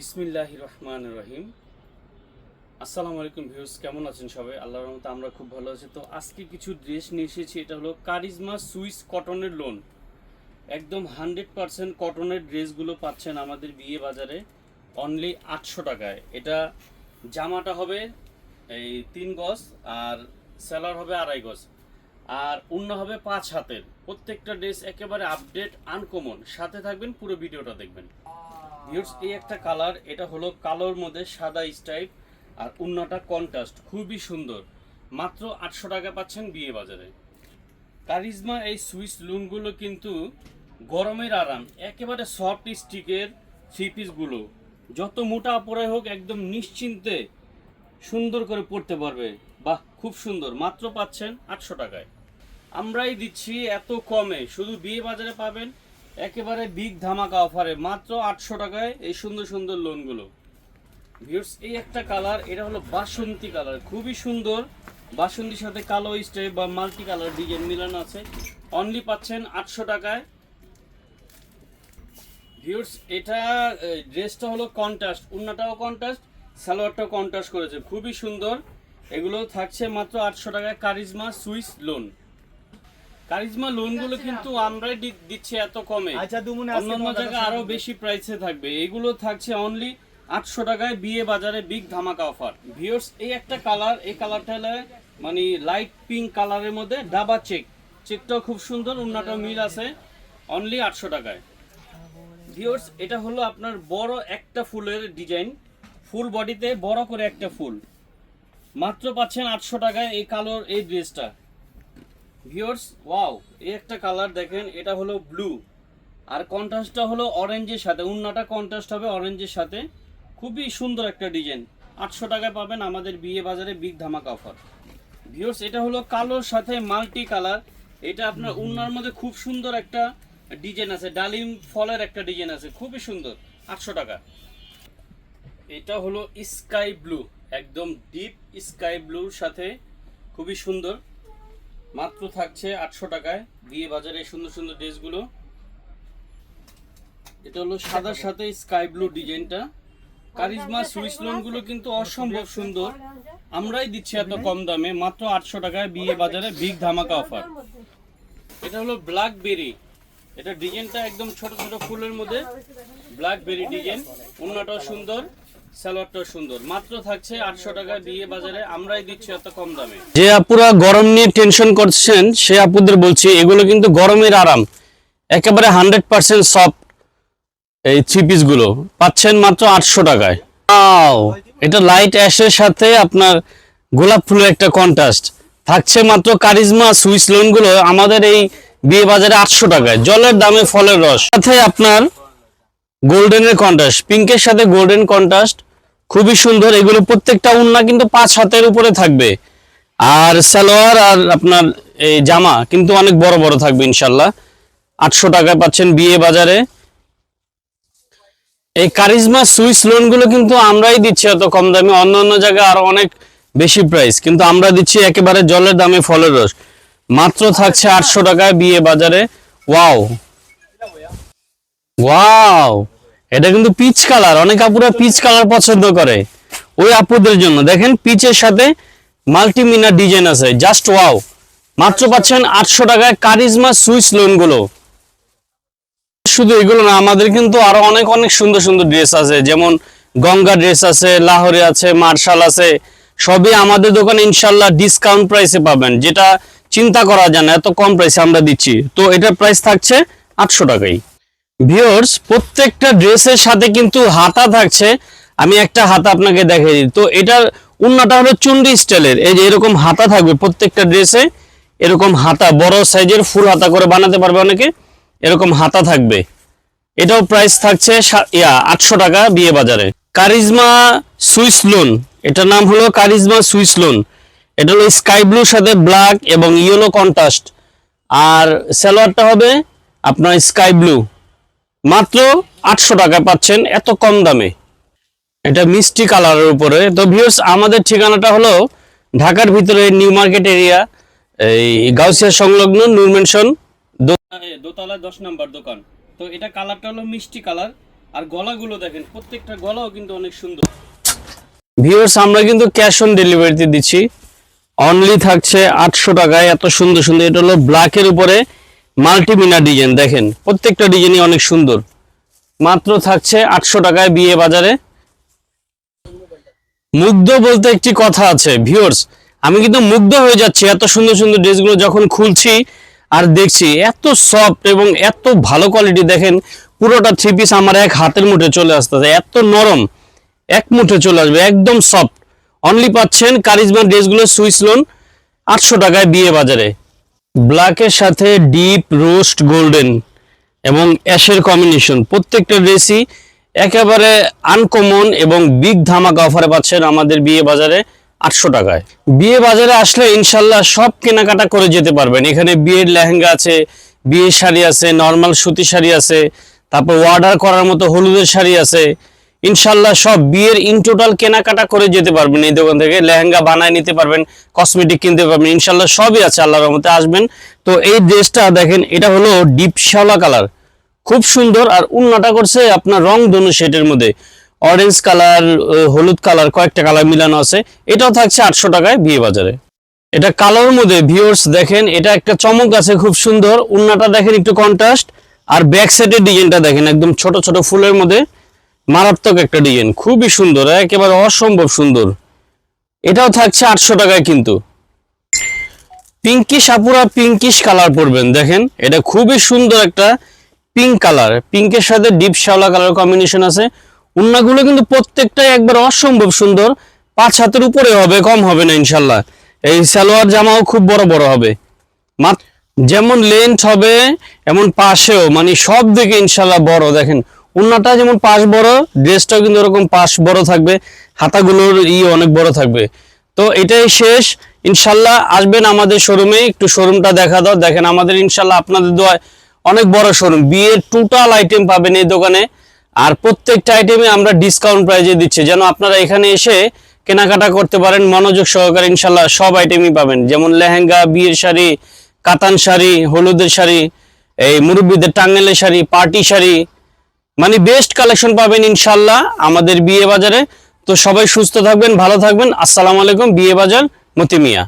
বিসমিল্লাহ রহমান রহিম। আসসালামু আলাইকুম ভিউস কেমন আছেন সবাই? আল্লাহর রহমতে আমরা খুব ভালো আছি। তো আজকে কিছু ড্রেস নিয়ে এসেছি, এটা হলো কারিজমা সুইস কটনের লোন। একদম হান্ড্রেড পারসেন্ট কটনের ড্রেসগুলো পাচ্ছেন আমাদের বিয়ে বাজারে, অনলি আটশো টাকায়। এটা জামাটা হবে এই তিন গজ আর সেলার হবে আড়াই গজ। আর অন্য হবে পাঁচ হাতের। প্রত্যেকটা ড্রেস একেবারে আপডেট, আনকমন। সাথে থাকবেন, পুরো ভিডিওটা দেখবেন। ভিউর্স এই একটা কালার এটা হলো কালোর মধ্যে সাদা স্টাইপ আর অন্যটা কন্ট্রাস্ট খুবই সুন্দর। মাত্র আটশো টাকা পাচ্ছেন বিয়ে বাজারে। কারিজমা এই সুইস লুনগুলো কিন্তু গরমের আরাম, একেবারে সফট স্টিকের থ্রি পিসগুলো যত মোটা পরে হোক, একদম নিশ্চিন্তে সুন্দর করে পড়তে পারবে। বাহ, খুব সুন্দর, মাত্র পাচ্ছেন আটশো টাকায়। আমরাই দিচ্ছি এত কমে, শুধু বিয়ে বাজারে পাবেন একেবারে বিগ ধামাকা অফারে মাত্র আটশো টাকায় এই সুন্দর সুন্দর লোনগুলো ভিউর্স এই একটা কালার এটা হলো বাসন্তী কালার খুবই সুন্দর। বাসন্তীর সাথে কালো স্টেপ বা মাল্টি কালার ডিজাইন মিলানো আছে। অনলি পাচ্ছেন আটশো টাকায়। ভিউর্স এটা ড্রেসটা হলো কন্ট্রাস্ট উন্নাটাও কন্ট্রাস্ট সালোয়ারটাও কন্ট্রাস্ট করেছে। খুবই সুন্দর। এগুলো থাকছে মাত্র আটশো টাকায় কারিজমা সুইস লোন কারিজমা লোনগুলো কিন্তু আমরাই দিচ্ছি এত কমে। আচ্ছা দুমুনে অন্যান্য জায়গায় আরও বেশি প্রাইসে থাকবে। এগুলো থাকছে অনলি আটশো টাকায় বিয়ে বাজারে বিগ ধামাকা অফার ভিউর্স এই একটা কালার এই কালারটা মানে লাইট পিঙ্ক কালারের মধ্যে ডাবা চেক চেকটাও খুব সুন্দর অন্যটা মিল আছে। অনলি আটশো টাকায়। ভিউর্স এটা হলো আপনার বড় একটা ফুলের ডিজাইন ফুল বডিতে বড় করে একটা ফুল। মাত্র পাচ্ছেন আটশো টাকায় এই কালোর এই ড্রেসটা ভিউয়ার্স, ওয়াও, এই একটা কালার দেখেন, এটা হলো ব্লু। আর কন্ট্রাস্টটা হলো অরেঞ্জের সাথে, উন্নাটা কন্ট্রাস্ট হবে অরেঞ্জের সাথে। খুবই সুন্দর একটা ডিজাইন। আটশো টাকায় পাবেন আমাদের বিয়ে বাজারে বিগ ধামাকা অফার। ভিউয়ার্স, এটা হলো কালোর সাথে মাল্টি কালার এটা আপনার উন্নার মধ্যে খুব সুন্দর একটা ডিজাইন আছে, ডালিম ফলের একটা ডিজাইন আছে, খুবই সুন্দর, আটশো টাকা। এটা হলো স্কাই ব্লু, একদম ডিপ স্কাই ব্লুর সাথে খুবই সুন্দর। মাত্র থাকছে আটশো টাকায়। বিয়ে বাজারে সুন্দর সুন্দর ড্রেসগুলো। এটা হলো সাদার সাথে স্কাই ব্লু ডিজাইনটা। কারিজমা সুইস লোনগুলো কিন্তু অসম্ভব সুন্দর। আমরাই দিচ্ছি এত কম দামে, মাত্র আটশো টাকায় বিয়ে বাজারে বিগ ধামাকা অফার এটা হলো ব্ল্যাকবেরি এটা ডিজাইনটা একদম ছোট ছোট ফুলের মধ্যে। Blackberry design. অন্যটাও সুন্দর। সালোয়ারটাও সুন্দর। মাত্র থাকছে আটশো টাকায় বিয়ে বাজারে, আমরাই দিচ্ছি এত কম দামে। যে আপুরা গরম নিয়ে টেনশন করছেন, সে আপুদের বলছি, এগুলো কিন্তু গরমের আরাম। একেবারে হান্ড্রেড পার্সেন্ট সফট এই থ্রি পিসগুলো পাচ্ছেন মাত্র আটশো টাকায়। Wow! এটা লাইট অ্যাশের সাথে আপনার গোলাপ ফুলের একটা কন্ট্রাস্ট থাকছে মাত্র কারিজমা সুইস লোনগুলো আমাদের এই বিয়ে বাজারে আটশো টাকায়। জলের দামে ফলের রস। সাথে আপনার গোল্ডেনের কন্ট্রাস্ট পিঙ্কের সাথে গোল্ডেন কন্ট্রাস্ট খুবই সুন্দর। এগুলো প্রত্যেকটা উন্না কিন্তু পাঁচ হাতের উপরে থাকবে। আর সালোয়ার আর আপনার এই জামা কিন্তু অনেক বড় বড় থাকবে ইনশাল্লাহ। আটশো টাকায় পাচ্ছেন বিয়ে বাজারে। এই কারিজমা সুইস লোনগুলো কিন্তু আমরাই দিচ্ছি এত কম দামে। অন্য অন্য জায়গায় আরও অনেক বেশি প্রাইস কিন্তু আমরা দিচ্ছি একেবারে জলের দামে ফলের রস। মাত্র থাকছে আটশো টাকায় বিয়ে বাজারে। ওয়াও ওয়াও এটা কিন্তু পিচ কালার অনেক আপুরা পিচ কালার পছন্দ করে। ওই আপুদের জন্য। দেখেন পিচের সাথে মাল্টিমিনার ডিজাইন আছে। জাস্ট ওয়াও মাত্র পাচ্ছেন আটশো টাকায় কারিজমা সুইস লোনগুলো শুধু এগুলো না, আমাদের কিন্তু আরও অনেক অনেক সুন্দর সুন্দর ড্রেস আছে। যেমন গঙ্গা ড্রেস আছে, লাহোরে আছে, মার্শাল আছে। সবই আমাদের দোকানে ইনশাল্লাহ ডিসকাউন্ট প্রাইসে পাবেন। যেটা চিন্তা করা যায় না, এত কম প্রাইসে আমরা দিচ্ছি। তো এটার প্রাইস থাকছে আটশো টাকাই ভিউয়ার্স প্রত্যেকটা ড্রেসের সাথে কিন্তু হাতা থাকছে। আমি একটা হাতা আপনাকে দেখাই দিই। তো এটার উন্নাটা হলো চুন্ডি স্টাইলের। এই যে এরকম হাতা থাকবে প্রত্যেকটা ড্রেসে, এরকম হাতা, বড় সাইজের ফুল হাতা করে বানাতে পারবে অনেকে, এরকম হাতা থাকবে। এটাও প্রাইস থাকছে ইয়া, আটশো টাকা বিয়ে বাজারে। কারিজমা সুইস লোন এটার নাম হলো কারিজমা সুইস লোন এটা হলো স্কাই ব্লুর সাথে ব্ল্যাক এবং ইয়েলো কন্ট্রাস্ট আর সালোয়ারটা হবে আপনার স্কাই ব্লু মাত্র আটশো টাকা পাচ্ছেন এত কম দামে। এটা মিষ্টি কালারের উপরে। তো ভিউর্স আমাদের ঠিকানাটা হলো ঢাকার ভিতরে নিউ মার্কেট এরিয়া এই গাউসিয়া সংলগ্ন নূর মেনশন এ, দোতলায় দশ নাম্বার দোকান। তো এটা কালারটা হলো মিষ্টি কালার। আর গলাগুলো দেখেন প্রত্যেকটা গলাও কিন্তু অনেক সুন্দর। ভিউয়ার্স আমরা কিন্তু ক্যাশ অন ডেলিভারিতে দিচ্ছি। অনলি থাকছে আটশো টাকায় এত সুন্দর সুন্দর। এটা হলো ব্ল্যাকের উপরে। মাল্টিমিনা ডিজাইন, দেখেন, প্রত্যেকটা ডিজাইনই অনেক সুন্দর। মাত্র থাকছে আটশো টাকায় বিয়ে বাজারে। মুগ্ধ বলতে একটি কথা আছে ভিউয়ার্স আমি কিন্তু মুগ্ধ হয়ে যাচ্ছি, এত সুন্দর সুন্দর ড্রেসগুলো যখন খুলছি আর দেখছি, এত সফট এবং এত ভালো কোয়ালিটি দেখেন, পুরোটা থ্রি পিস আমার এক হাতের মুঠে চলে আসতেছে, এত নরম, এক মুঠে চলে আসবে, একদম সফট অনলি পাচ্ছেন কারিজমা ড্রেসগুলো সুইস লোন আটশো টাকায় বিয়ে বাজারে। ব্ল্যাকের সাথে ডিপ রোস্ট গোল্ডেন এবং অ্যাশের কম্বিনেশন প্রত্যেকটা ড্রেসই একেবারে আনকমন এবং বিগ ধামাকা অফারে পাচ্ছেন আমাদের বিয়ে বাজারে আটশো টাকায়। বিয়ে বাজারে আসলে ইনশাল্লাহ সব কেনাকাটা করে যেতে পারবেন। এখানে বিয়ের লেহেঙ্গা আছে, বিয়ের শাড়ি আছে নর্মাল সুতি শাড়ি আছে, তারপর অর্ডার করার মতো হলুদের শাড়ি আছে ইনশাল্লাহ সব বিয়ের ইন টোটাল কেনাকাটা করে যেতে পারবেন এই দোকান থেকে। লেহেঙ্গা বানায় নিতে পারবেন কসমেটিক কিনতে পারবেন ইনশাল্লাহ সবই আছে আল্লাহর রহমতে আসবেন। তো এই ড্রেসটা দেখেন, এটা হলো ডিপ শ্যাওলা কালার খুব সুন্দর আর উন্নাটা করছে আপনার রং ধনু শেডের মধ্যে। অরেঞ্জ কালার হলুদ কালার কয়েকটা কালার মিলানো আছে। এটাও থাকছে আটশো টাকায় বিয়ে বাজারে। এটা কালোর মধ্যে ভিউয়ার্স দেখেন, এটা একটা চমক আছে খুব সুন্দর। উন্নাটা দেখেন একটু কন্ট্রাস্ট আর ব্যাক সাইডের ডিজাইনটা দেখেন, একদম ছোট ছোট ফুলের মধ্যে। মারাত্মক একটা ডিজাইন, খুবই সুন্দর, একেবারে অসম্ভব সুন্দর। এটাও থাকছে আটশো টাকায় কিন্তু। পিঙ্কিশ আপুরা পিঙ্কিশ কালার পরবেন, দেখেন। এটা খুবই সুন্দর একটা পিঙ্ক কালার পিঙ্কের সাথে ডিপ শ্যাওলা কালার কম্বিনেশন আছে। উন্নাগুলো কিন্তু প্রত্যেকটাই একবার অসম্ভব সুন্দর। পাঁচ হাতের উপরে হবে, কম হবে না, ইনশাল্লাহ। এই সালোয়ার জামাও খুব বড় বড় হবে। যেমন লেন্থ হবে, এমন পাশেও মানে সব দিকে ইনশাল্লাহ বড়, দেখেন। উন্নাটা যেমন পাশ বড় ড্রেসটাও কিন্তু ওরকম পাশ বড় থাকবে, হাতাগুলোর ই অনেক বড় থাকবে। তো এটাই শেষ। ইনশাল্লাহ আসবেন আমাদের শোরুমে একটু শোরুমটা দেখা দাও, দেখেন আমাদের ইনশাল্লাহ আপনাদের দোয়ায় অনেক বড় শোরুম বিয়ের টোটাল আইটেম পাবেন এই দোকানে। আর প্রত্যেকটা আইটেমে আমরা ডিসকাউন্ট প্রাইজে দিচ্ছি। যেন আপনারা এখানে এসে কেনাকাটা করতে পারেন, মনোযোগ সহকারে ইনশাল্লাহ সব আইটেমই পাবেন। যেমন লেহেঙ্গা, বিয়ের শাড়ি, কাতান শাড়ি, হলুদের শাড়ি, এই মুরব্বীদের টাঙ্গেলের শাড়ি, পার্টি শাড়ি মানে বেস্ট কালেকশন পাবেন ইনশাল্লাহ আমাদের বিয়ে বাজারে। তো সবাই সুস্থ থাকবেন, ভালো থাকবেন। আসসালামু আলাইকুম, বিয়ে বাজার মতিমিয়া।